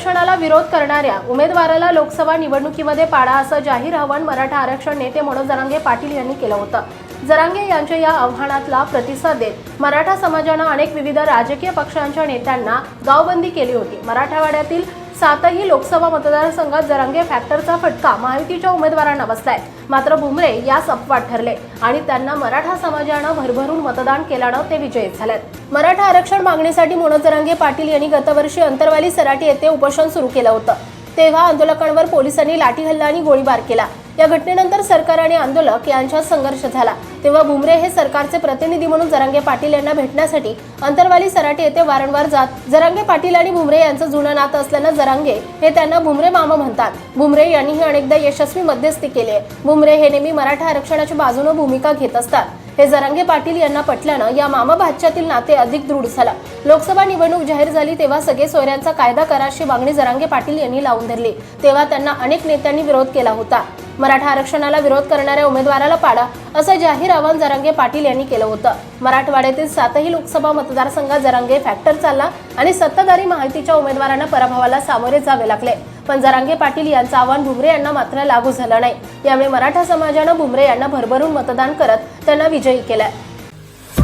आरक्षणाला विरोध करणाऱ्या उमेदवाराला लोकसभा निवडणुकीमध्ये पाडा असं जाहीर आव्हान मराठा आरक्षण नेते मनोज जरांगे पाटील यांनी केलं होतं. जरांगे यांच्या या आव्हानातला प्रतिसाद देत मराठा समाजानं अनेक विविध राजकीय पक्षांच्या नेत्यांना गावबंदी केली होती. मराठवाड्यातील सातही लोकसभा मतदारसंघात जरांगे फॅक्टरचा फटका महायुतीच्या उमेदवारांना बसलाय. मात्र भुमरे यास अपवाद ठरले आणि त्यांना मराठा समाजानं भरभरून मतदान केल्यानं ते विजयी झालेत. मराठा आरक्षण मागणीसाठी मनोज जरांगे पाटील यांनी गतवर्षी अंतरवाली सराटी येथे उपोषण सुरू केलं होतं. तेव्हा आंदोलकांवर पोलिसांनी लाठी हल्ला आणि गोळीबार केला. या घटनेनंतर सरकार आणि आंदोलक यांच्यात संघर्ष झाला. तेव्हा बुमरे हे सरकारचे प्रतिनिधी म्हणून जरांगे पाटील यांना भेटण्यासाठी अंतरवाली सराटे येथे वारंवार जात जरांगे पाटील आणि बुमरे यांचं जुनं नातं असल्यानं जरांगे हे त्यांना बुमरे मामा म्हणतात. बुमरे यांनीही अनेकदा यशस्वी मध्यस्थी केली आहे. बुमरे हे नेहमी मराठा आरक्षणाच्या बाजूने भूमिका घेत असतात. हे जरांगे पाटील यांना पटल्यानं या मामा भाच्यातील नाते अधिक दृढ झालं. लोकसभा निवडणूक जाहीर झाली तेव्हा सगळे सोयऱ्यांचा कायदा करा अशी मागणी जरांगे पाटील यांनी लावून धरली. तेव्हा त्यांना अनेक नेत्यांनी विरोध केला होता. मराठा आरक्षणाला विरोध करणाऱ्या उमेदवाराला पाडा असं जाहीर आवाहन जरांगे पाटील यांनी केलं होतं. मराठवाड्यातील सातही लोकसभा मतदारसंघात जरांगे फॅक्टर चालला आणि सत्ताधारी माहितीच्या उमेदवारांना पराभवाला सामोरे जावे लागले. पण जरांगे पाटील यांचं आव्हान भुमरे यांना मात्र लागू झालं नाही. यामुळे मराठा समाजानं भुमरे यांना भरभरून मतदान करत त्यांना विजयी केलाय.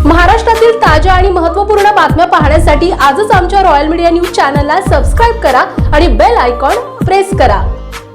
महाराष्ट्रातील ताज्या आणि महत्त्वपूर्ण बातम्या पाहण्यासाठी आजच आमच्या रॉयल मीडिया न्यूज चॅनलला सबस्क्राईब करा आणि बेल आयकॉन प्रेस करा.